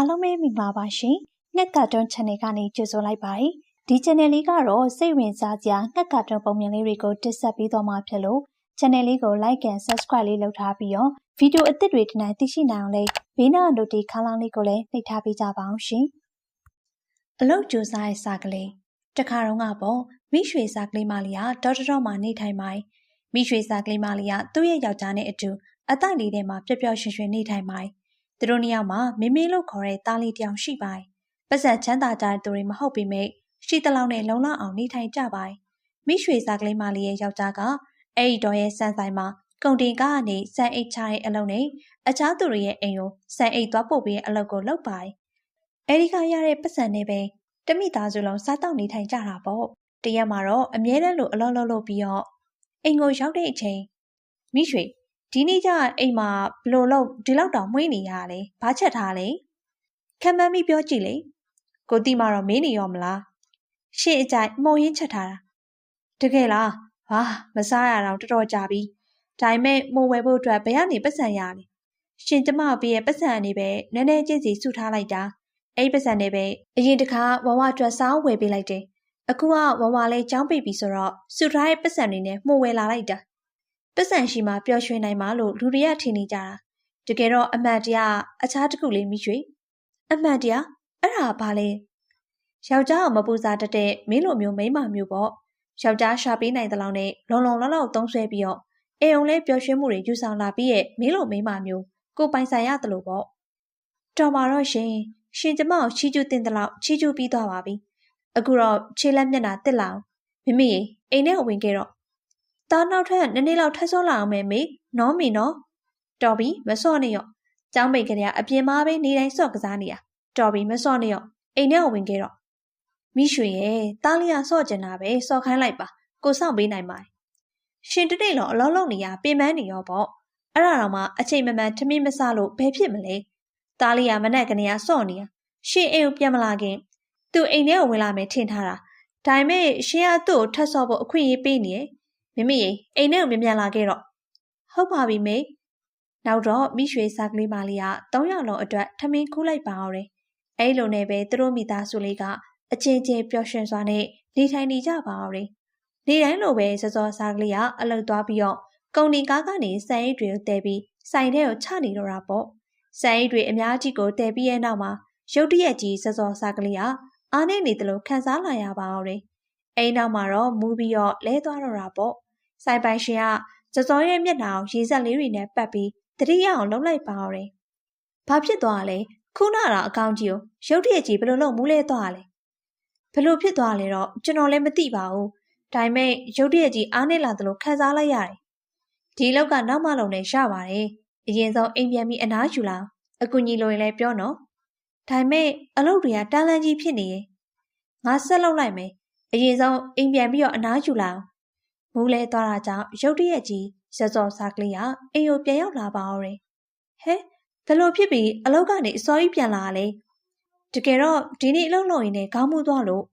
အားလုံးပဲမိပါပါရှင်။ငှက်ကာတွန်း channel ကနေကြိုဆိုလိုက်ပါတယ်။ဒီ channel လေးကတော့စိတ်ဝင်စားစရာငှက်ကာတွန်းပုံမြင်လေးတွေကိုတင်ဆက်ပေးသွားမှာဖြစ်လို့ channel လေးကို like and subscribe လေးလုပ်ထားပြီးတော့ဗီဒီယိုအသစ်တွေဒီနေ့သိရှိနိုင်အောင်လေးဘေးနား notification ခန်းလောင်းလေးကိုလည်းနှိပ်ထားပေးကြပါအောင်ရှင်။အလုတ်ကြိုးစားရဲ့စာကလေးတခါတော့ကပေါ့မိရွှေစာကလေးမလေးကဒေါက်တာတော့မှနေထိုင်မိုင်းမိရွှေစာကလေးမလေးကသူ့ရဲ့ယောက်ျားနဲ့အတူအတိုက်လေးထဲမှာပျော်ပျော်ရွှင်ရွှင်နေထိုင်မိုင်း သူတို့နှစ်ယောက်မှာမင်းမင်းလို့ခေါ်တဲ့သားလေးတယောက်ရှိပါတယ်။ပတ်စံချမ်းသာကြတဲ့သူတွေမဟုတ်ပေမဲ့ရှိတလောက်နဲ့လုံလောက်အောင်နေထိုင်ကြပါတယ်။မိရွှေစားကလေးမလေးရဲ့ယောက်ျားကအဲ့ဒီတော့ရဲ့စံဆိုင်မှာကုန်တင်ကားကနေစံအိတ်ချတဲ့အလုပ်နဲ့အခြားသူတွေရဲ့အိမ်ကိုစံအိတ်သွားပို့ပေးတဲ့အလုပ်ကိုလုပ်ပါတယ်။အဲဒီကရတဲ့ပတ်စံနဲ့ပဲတမိသားစုလုံးစားတောက်နေထိုင်ကြတာပေါ့။တရက်မှာတော့အမြဲတမ်းလိုအလုပ်လုပ်လုပ်ပြီးတော့အိမ်ကိုရောက်တဲ့အချိန်မိရွှေ ဒီနေ့ကျအိမ်မှာဘလို့လို့ဒီလောက်တောင်မှွေးနေရလဲဘာချက်ထားလဲခံမမ်းပြီးပြောကြည့်လေကိုတိမတော့မင်းနေရောမလားရှေ့အကြိုက်မှုံရင်းချက်ထားတာတကယ်လားဟာမစားရတော့တော်တော်ကြာပြီဒါပေမဲ့မှုံဝယ်ဖို့အတွက်ဘယ်ကနေပတ်စံရလဲရှင်ကျမပြည့်ရဲ့ပတ်စံအနေပဲနည်းနည်းချင်းစီစုထားလိုက်တာအဲ့ပတ်စံနဲ့ပဲအရင်တခါဝဝအတွက်စောင်းဝယ်ပေးလိုက်တယ်အခုကဝဝလဲចောင်းပိတ်ပြီဆိုတော့စုထားရဲ့ပတ်စံတွေနဲ့မှုံဝယ်လာလိုက်တာ ပတ်စံရှိမှပျော်ရွှင်နိုင်မှာလို့လူတွေကထင်နေကြတာတကယ်တော့အမှန်တရားအခြားတစ်ခုလေးမိရွှေအမှန်တရားအဲ့ဒါဘာလဲယောက်ျားအောင်မပူစားတတ်တဲ့မင်းလိုမျိုးမိန်းမမျိုးပေါ့ယောက်ျားရှာပေးနိုင်တဲ့လောက်နဲ့လုံလုံလောက်လောက်သုံးဆွဲပြီးတော့အိမ်ုံလဲပျော်ရွှင်မှုတွေယူဆောင်လာပြီးရဲ့မင်းလိုမိန်းမမျိုးကိုပိုင်ဆိုင်ရတယ်လို့ပေါ့တော်ပါတော့ရှင်ရှင်ကျမကိုချီကျူးတင်တဲ့လောက်ချီကျူးပြီးသွားပါပြီအခုတော့ခြေလက်မျက်နှာတစ်လောင်မိမိအိမ်ထဲဝင်ခဲ့တော့ သားနောက်ထပ်နည်းနည်းလောက်ထပ်စောလာအောင်မယ်မေနော်မီနော်တော်ပြီမစော့နဲ့ရော့ကျောင်းမိတ်ကလေးကအပြင်မှာပဲနေတိုင်းစော့ကစားနေရတော်ပြီမစော့နဲ့ရော့အိမ်ထဲကိုဝင်ခဲ့တော့မိရွှေရဲ့တားလျာစော့ကျင်တာပဲစော့ခိုင်းလိုက်ပါကိုစောင့်ပေးနိုင်ပါတယ်ရှင်တတိလောအလုံးလုံးနေရပင်ပန်းနေရောပေါ့အဲ့ဒါတော့မှအချိန်မမှန်ထမင်းမဆလို့ဘယ်ဖြစ်မလဲတားလျာမနဲ့ကနေရစော့နေရရှင်အိမ်ကိုပြန်မလာခင်သူအိမ်ထဲကိုဝင်လာမယ်ထင်ထားတာဒါပေမဲ့ရှင်ကသူ့ကိုထပ်စော့ဖို့အခွင့်အရေးပေးနေတယ် မမေရေအိမ်ထဲကိုမြန်မြန်လာခဲ့တော့ဟုတ်ပါပြီမေနောက်တော့မိရွှေစားကလေးမလေးက၃ရက်လုံးအတွက်ထမင်းခူးလိုက်ပါအောင်တယ်အဲ့လိုနဲ့ပဲသူတို့မိသားစုလေးကအချင်းချင်းပျော်ရွှင်စွာနဲ့နေထိုင်နေကြပါအောင်တယ်နေတိုင်းလိုပဲစောစောစားကလေးကအလုတ်သွားပြီးတော့ကုန်တင်ကားကနေစံအိတ်တွေကိုတဲပြီးဆိုင်ထဲကိုချနေတော့တာပေါ့စံအိတ်တွေအများကြီးကိုတဲပြီးရဲ့နောက်မှာရုတ်တရက်ကြီးစောစောစားကလေးကအားနေနေတယ်လို့ခံစားလာရပါအောင်တယ်အိမ်နောက်မှာတော့မူးပြီးတော့လဲသွားတော့တာပေါ့ ဆိုင်ပိုင်ရှင်ကစောစောရဲ့မျက်နှာကိုရေစက်လေးတွေနဲ့ပတ်ပြီးတတိယအောင်လှုပ်လိုက်ပါတော့။ဘာဖြစ်သွားလဲခုနတော့အကောင့်ကြီးကိုရုတ်တရက်ကြီးဘယ်လိုလုပ်မူးလဲသွားလဲ။ဘယ်လိုဖြစ်သွားလဲတော့ကျွန်တော်လည်းမသိပါဘူး။ဒါပေမဲ့ရုတ်တရက်ကြီးအားနေလာသလိုခံစားလိုက်ရတယ်။ဒီလောက်ကနောက်မှလုံနဲ့ရပါတယ်။အရင်ဆုံးအိမ်ပြန်ပြီးအနားယူလာ။အကူကြီးလိုရင်လည်းပြောနော်။ဒါပေမဲ့အလုပ်တွေကတန်းလန်းကြီးဖြစ်နေရဲ့။ငါဆက်လုပ်လိုက်မယ်။အရင်ဆုံးအိမ်ပြန်ပြီးတော့အနားယူလာအောင် မူးလဲသွားတာကြောင့်ရုတ်တရက်ကြီးရစော်စားကလေးကအိမ်ကိုပြန်ရောက်လာပါတော့တယ်။ဟဲဘယ်လိုဖြစ်ပြီးအလောက်ကနေအစောကြီးပြန်လာလဲ။တကယ်တော့ဒီနေ့အလုပ်လုပ်ရင်လည်းခေါင်းမူးသွားလို့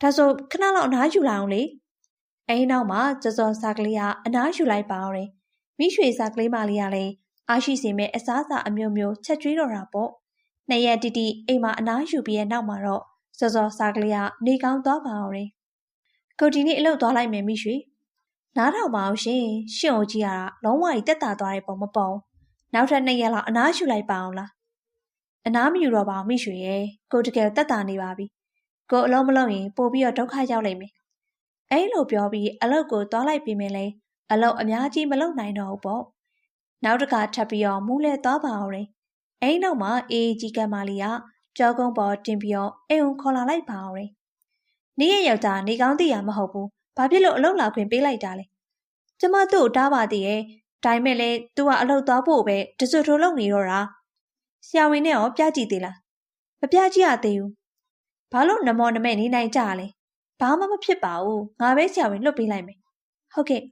ဒါဆိုခဏလောက်အနားယူလိုက်အောင်လေ။အဲဒီနောက်မှာစောစော်စားကလေးကအနားယူလိုက်ပါတော့တယ်။မိရွှေစားကလေးမလေးကလည်းအားရှိစီမဲ့အစားအစာအမျိုးမျိုးချက်ကျွေးတော့တာပေါ့။နှစ်ရက်တိတိအိမ်မှာအနားယူပြီးရဲ့နောက်မှာတော့စောစောစားကလေးကနေကောင်းသွားပါတော့တယ်။ကိုဒီနေ့အလုပ်သွားလိုက်မယ်မိရွှေ။ နားထောင်ပါအောင်ရှင်ရှင့်ကိုကြည့်ရတာလုံးဝကြီးတက်တာသွားတဲ့ပုံမပေါ်နောက်ထပ်နှစ်ရက်လောက်အနားယူလိုက်ပါအောင်လားအနားမယူတော့ပါဘူးမိရွှေရဲ့ကိုတကယ်တက်တာနေပါပြီကိုအလုံးမလုံးရင်ပို့ပြီးတော့ဒုက္ခရောက်လိမ့်မယ်အဲ့လိုပြောပြီးအလုတ်ကိုသွားလိုက်ပြီးမင်းလဲအလုတ်အများကြီးမလုံနိုင်တော့ဘူးပေါ့နောက်တစ်ခါထပ်ပြီးတော့မူးလဲသွားပါအောင်ရင်အဲ့နောက်မှာအေးကြီးကမလေးကကြောကုန်းပေါ်တင်ပြီးတော့အိမ်ုံခေါ်လာလိုက်ပါအောင်ရင်နေ့ရက်ယောက်ျားနေကောင်းသိရမဟုတ်ဘူးဘာဖြစ်လို့အလုပ်လာခွင့်ပေးလိုက်တာလဲ ကျမသူ့ကိုတားပါသေးရဲ့ဒါပေမဲ့လည်း तू ကအလုပ်သွားဖို့ပဲတစွထိုးလုပ်နေတော့တာဆရာဝန်နဲ့ရောပြကြည့်သေးလားမပြကြည့်ရသေးဘူးဘာလို့နမောနမဲနေနိုင်ကြလဲဘာမှမဖြစ်ပါဘူးငါပဲဆရာဝန်လွတ်ပေးလိုက်မယ်ဟုတ်ကဲ့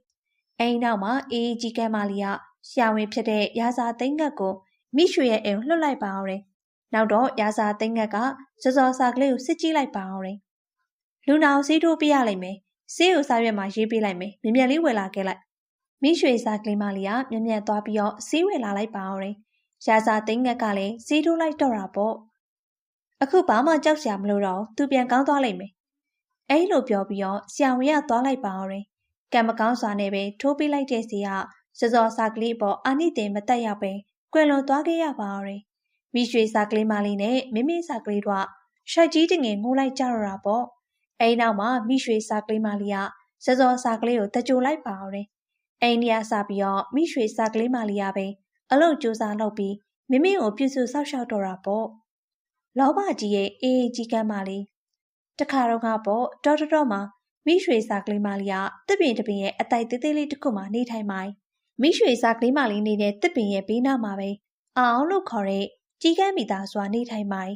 အိမ်နောက်မှာအေးကြီးကဲမလီကဆရာဝန်ဖြစ်တဲ့ရာဇာသိန်းငတ်ကိုမိရွှေရဲ့အိမ်လွတ်လိုက်ပါအောင်တယ်နောက်တော့ရာဇာသိန်းငတ်ကစောစောစာကလေးကိုစစ်ကြည့်လိုက်ပါအောင်တယ်လူနာကိုစီးထိုးပြရလိမ့်မယ် ဆေးကိုစာရွက်မှာရေးပေးလိုက်မယ်မြ мян လေးဝယ်လာခဲ့လိုက်မိရွှေစားကလေးမလေးကမြ мян သွားပြီးတော့ဆေးဝယ်လာလိုက်ပါအောင်ရာစာသိန်းငက်ကလည်းဆေးထိုးလိုက်တော့တာပေါ့ အခုဘာမှကြောက်စရာမလိုတော့သူပြန်ကောင်းသွားလိမ့်မယ်အဲ့လိုပြောပြီးတော့ဆရာဝန်ကသွားလိုက်ပါအောင်ကံမကောင်းစွာနဲ့ပဲထိုးပေးလိုက်တဲ့စီကစစောစာကလေးပေါ်အာနိတင်မတက်ရပဲကွယ်လွန်သွားခဲ့ရပါအောင်မိရွှေစာကလေးမလေးနဲ့မိမိစာကလေးတို့ရှိုက်ကြီးတငယ်ငိုးလိုက်ကြတော့တာပေါ့ အဲ့နောက်မှာမိရွှေစာကလေးမလေးကစစောစာကလေးကိုတကြိုလိုက်ပါအောင်အိန္ဒိယစပြီးတော့မိရွှေစာကလေးမလေးရပဲအလုတ်ကြိုးစားလုပ်ပြီးမိမိကိုပြုစုဆောက်ရှောက်တော့တာပေါ့လောဘကြီးရဲ့အေးအေးကြီးကမ်းမလေးတခါတော့ကပေါ့တော်တော်မှာမိရွှေစာကလေးမလေးကတစ်ပင်တစ်ပင်ရဲ့အတိုက်သေးသေးလေးတစ်ခုမှနေထိုင်မိုင်းမိရွှေစာကလေးမလေးနေတဲ့တစ်ပင်ရဲ့ဘေးနားမှာပဲအောင်လို့ခေါ်တဲ့ကြီးကမ်းမိသားစွာနေထိုင်မိုင်း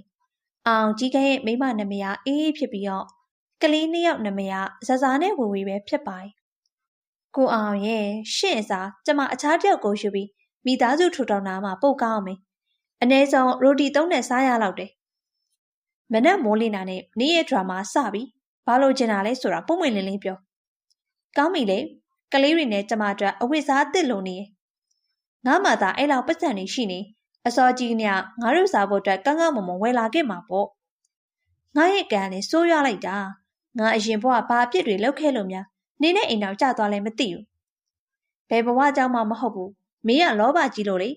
အောင်ကြီးကမ်းရဲ့မိမနမယာအေးအေးဖြစ်ပြီးတော့ ကလေးနှစ်ယောက်နမယာဇဇာနဲ့ဝေဝေပဲဖြစ်ပါကိုအောင်ရဲ့ရှင့်အစားကျမအခြားတယောက်ကိုယူပြီးမိသားစုထူထောင်တာမှပို့ကောင်းမယ်အနည်းဆုံးရိုတီသုံးနဲ့စားရလောက်တယ်မနက်မိုးလင်းတာနဲ့နေ့ရက်ဒရာမာစပြီးဘာလို့ကျင်တာလဲဆိုတာပုံမှန်လင်းလင်းပြောကောင်းပြီလေကလေးတွေနဲ့ကျမအတွက်အဝတ်စားအစ်စ်လိုနေငါမှသာအဲ့လောက်ပတ်စံနေရှိနေအစောကြီးညငါတို့စားဖို့အတွက်ကန်းကန်းမုံမုံဝယ်လာခဲ့မှာပေါ့ငါရဲ့ကံနဲ့စိုးရလိုက်တာ ငါအရင်ဘဝဘာအပြစ်တွေလုပ်ခဲ့လို့များနေနဲ့အိမ်တော်ကြသွားလဲမသိဘူးဘယ်ဘဝကြောင့်မှမဟုတ်ဘူးမင်းကလောဘကြီးလို့လေ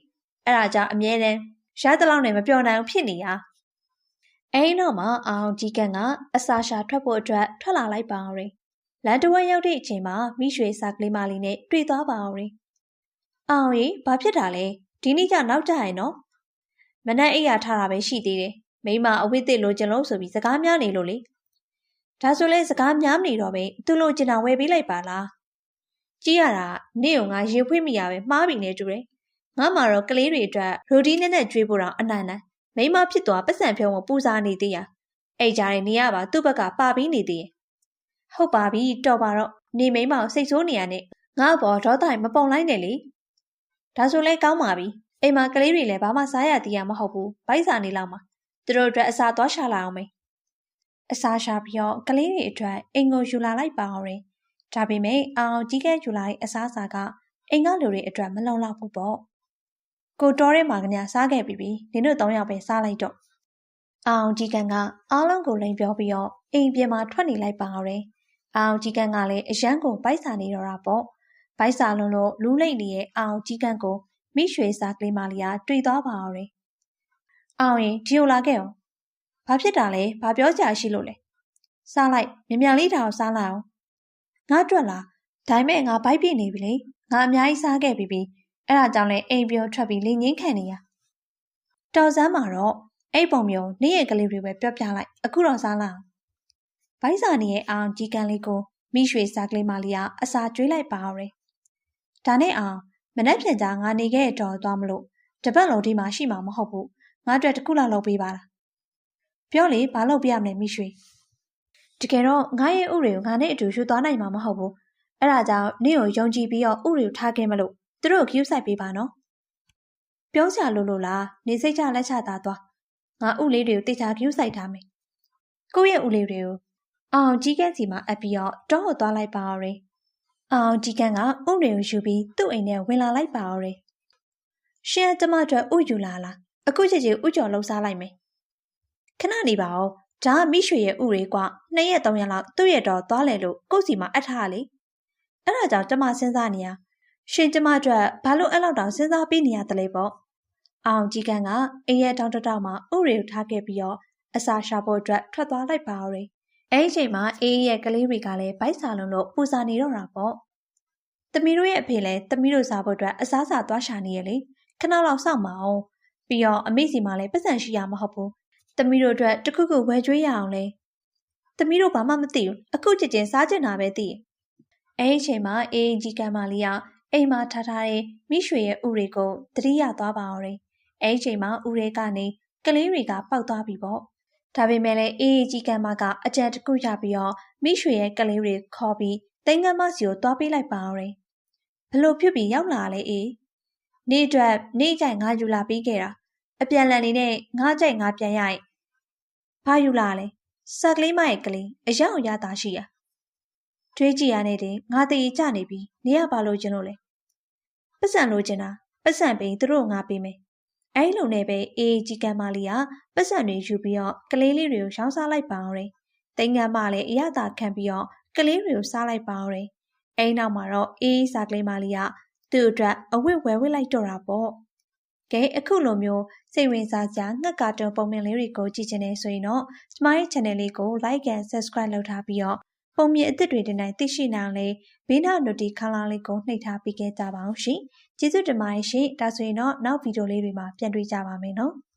အဲ့ဒါကြောင့်အမြဲတမ်းရသလောက်နဲ့မပြောနိုင်အောင်ဖြစ်နေရအဲ့တော့မှအောင်ကြီးကန်ကအစာရှာထွက်ဖို့အတွက်ထွက်လာလိုက်ပါအောင်ရင်လန်တဝက်ရောက်တဲ့အချိန်မှာမိရွှေစာကလေးမလေးနဲ့တွေ့သွားပါအောင်ရင်အောင်ရီဘာဖြစ်တာလဲဒီနေ့ကျနောက်ကြရင်နော်မနက်အိပ်ရထားတာပဲရှိသေးတယ်မိမအဝိသစ်လိုချင်လို့ဆိုပြီးစကားများနေလို့လေ ဒါဆိုလဲစကားများမနေတော့ပဲသူလိုချင်တာဝယ်ပေးလိုက်ပါလားကြည့်ရတာနေ့ကငါရေဖွေးမိရပဲမှားပြီနေတူတယ်ငါမှတော့ကလေးတွေအတွက်ရိုဒီနဲ့နဲ့ကျွေးဖို့တော့အနိုင်နိုင်မိမဖြစ်သွားပတ်စံဖြုံးကိုပူစားနေသေးရအဲ့ကြရင်နေရပါသူ့ဘက်ကပါပြီးနေသေးဟုတ်ပါပြီတော်ပါတော့နေမိမကိုစိတ်ဆိုးနေရနဲ့ငါ့ဘောဒေါသမပုံလိုက်နဲ့လေဒါဆိုလဲကောင်းပါပြီအိမ်မှာကလေးတွေလည်းဘာမှစားရသေးရမဟုတ်ဘူးဗိုက်စာနေလောက်မှာသူတို့အတွက်အစာသွားရှာလာအောင်မေ အစာရှာပြီးတော့ကလေးတွေအတွက်အိမ်ကိုယူလာလိုက်ပါအောင်။ဒါပေမဲ့အောင်ကြီးကဲယူလာတဲ့အစားအစာကအိမ်ကလူတွေအတွက်မလုံလောက်ဘူးပေါ့။ကိုတော်ရဲမှာကညာစားခဲ့ပြီးပြီ။နင်တို့သုံးယောက်ပဲစားလိုက်တော့။အောင်ကြီးကန်ကအားလုံးကိုလိန်ပြောပြီးတော့အိမ်ပြင်မှာထွက်နေလိုက်ပါအောင်။အောင်ကြီးကန်ကလည်းအရန်ကိုဗိုက်စာနေတော့တာပေါ့။ဗိုက်စာလုံးလို့လူးလိမ့်နေတဲ့အောင်ကြီးကန်ကိုမိရွှေစာကလေးမလေးကတွေ့သွားပါအောင်။အောင်ရင်ဒီလိုလာခဲ့အောင်။ ဘာဖြစ်တာလဲ။ဘာပြောကြရှိလို့လဲ။စားလိုက်မြန်မြန်လေးတောင်စားလိုက်အောင်ငါတွက်လာဒါပေမဲ့ငါဘိုက်ပြနေပြီလေငါအများကြီးစားခဲ့ပြီးပြီအဲ့ဒါကြောင့်လဲအိမ်ပြောထွက်ပြီးလင်းငင်းခံနေရတော်စမ်းမှာတော့အဲ့ပုံမျိုးနေ့ရက်ကလေးတွေပဲပြောပြလိုက်အခုတော့စားလာဘိုက်စာနေရဲ့အောင်ကြီးကန်းလေးကိုမိရွှေစားကလေးမလေးကအစာကျွေးလိုက်ပါအောင်ဒါနဲ့အောင်မနှက်ပြန်ကြငါနေခဲ့တော်သွားမလို့တပတ်လုံးဒီမှာရှိမှာမဟုတ်ဘူးငါအတွက်တခုလောက်လုပ်ပေးပါလား ပြောလေဘာလုပ်ပြရမလဲမိရွှေတကယ်တော့ငါရဲ့ဥတွေကိုငါနဲ့အတူယူသွားနိုင်မှာမဟုတ်ဘူးအဲ့ဒါကြောင့်နင့်ကိုယုံကြည်ပြီးတော့ဥတွေကိုထားခဲ့မလို့သူတို့ကို queue ဆိုင်ပေးပါနော်ပြောစရာလို့လို့လားနေစိတ်ချလက်ချသားသွားငါဥလေးတွေကိုတေချာ queue ဆိုင်ထားမယ်ကိုယ့်ရဲ့ဥလေးတွေကိုအောင်ကြီးကန်းစီမှာအပ်ပြီးတော့တောကိုသွားလိုက်ပါအောင်ရယ်အောင်ကြီးကန်းကဥတွေကိုယူပြီးသူ့အိမ်ထဲဝင်လာလိုက်ပါအောင်ရယ်ရှင်ကကျမအတွက်ဥယူလာလားအခုချစ်ချစ်ဥကျော်လှုပ်ရှားလိုက်မယ် ခဏနေပါဦးဒါမိရွှေရဲ့ဥတွေကနှစ်ရက်သုံးရက်လောက်သူ့ရဲ့တော့သွားလဲလို့ကိုယ့်စီမှာအပ်ထားလေအဲ့ဒါကြောင့်ကျမစဉ်းစားနေရရှင်ကျမအတွက်ဘာလို့အဲ့လောက်တောင်စဉ်းစားပြီးနေရတယ်လဲပေါ့အောင်ကြီးကန်းကအိမ်ရဲ့တောင်တတောင်မှာဥတွေကိုထားခဲ့ပြီးတော့အစာရှာဖို့အတွက်ထွက်သွားလိုက်ပါရယ်အဲ့ဒီချိန်မှာအေးရဲ့ကလေးတွေကလည်းဗိုက်စာလုံးလို့ပူစာနေတော့တာပေါ့သမီးတို့ရဲ့အဖေလည်းသမီးတို့စားဖို့အတွက်အစားစာသွားရှာနေရလေခဏလောက်စောင့်မအောင်ပြီးတော့အမေစီမှာလည်းပတ်စံရှိရမဟုတ်ဘူး။ သမီးတို့အတွက်တခုခုဝယ်ကြွေးရအောင်လေ။သမီးတို့ဘာမှမသိဘူး။အခုကြည်ကျင်စားကျင်တာပဲသိ။အဲဒီအချိန်မှာအေးကြီးကံမလေးကအိမ်မှာထားထားတဲ့မိရွှေရဲ့ဥတွေကိုတတိယသွားပါအောင်လေ။အဲဒီအချိန်မှာဥတွေကနေကလေးတွေကပောက်သွားပြီပေါ့။ဒါပေမဲ့လည်းအေးကြီးကံမကအကြံတခုရပြီးတော့မိရွှေရဲ့ကလေးတွေခေါ်ပြီးတိန်ကမစီကိုသွားပေးလိုက်ပါအောင်လေ။ဘလို့ဖြစ်ပြီးရောက်လာလေအေး။နေ့အတွက်နေ့ကြိုင်ငါယူလာပြီးခဲ့တာ အပြန်လန်နေနဲ့ငါးကြိုက်ငါပြန်ရရင်ဘာယူလာလဲစက်ကလေးမရဲ့ကလေးအရောက်ရတာရှိရတွေးကြည့်ရတဲ့တင်ငါတည်ကြနေပြီနေရပါလို့ကျင်လို့လဲပတ်စံလို့ကျင်တာပတ်စံပေးသူတို့ငါပေးမယ်အဲဒီလိုနဲ့ပဲအေးကြီးကမ်းမလေးကပတ်စံတွေယူပြီးတော့ကလေးလေးတွေကိုရောင်းစားလိုက်ပါအောင်တယ်။တိန်ကမ်းမလည်းအရသာခံပြီးတော့ကလေးတွေကိုစားလိုက်ပါအောင်တယ်။အဲဒီနောက်မှာတော့အေးစားကလေးမလေးကသူ့အတွက်အဝတ်ဝယ်ဝစ်လိုက်တော့တာပေါ့။ ကဲအခုလိုမျိုးစိတ်ဝင်စားကြငှက်ကာတွန်းပုံမြင်လေးတွေကိုကြည့်ချင်နေဆိုရင်တော့ Smile Channel လေးကို Like and Subscribe လုပ်ထားပြီးတော့ပုံမြင်အသစ်တွေတင်တိုင်းသိရှိနိုင်လေဘေးနာ notification ခန်းလာလေးကိုနှိပ်ထားပြီးခဲ့ကြပါအောင်ရှင်။ကျေးဇူးတင်ပါတယ်ရှင်။ဒါဆိုရင်တော့နောက်ဗီဒီယိုလေးတွေမှာပြန်တွေ့ကြပါမယ်နော်။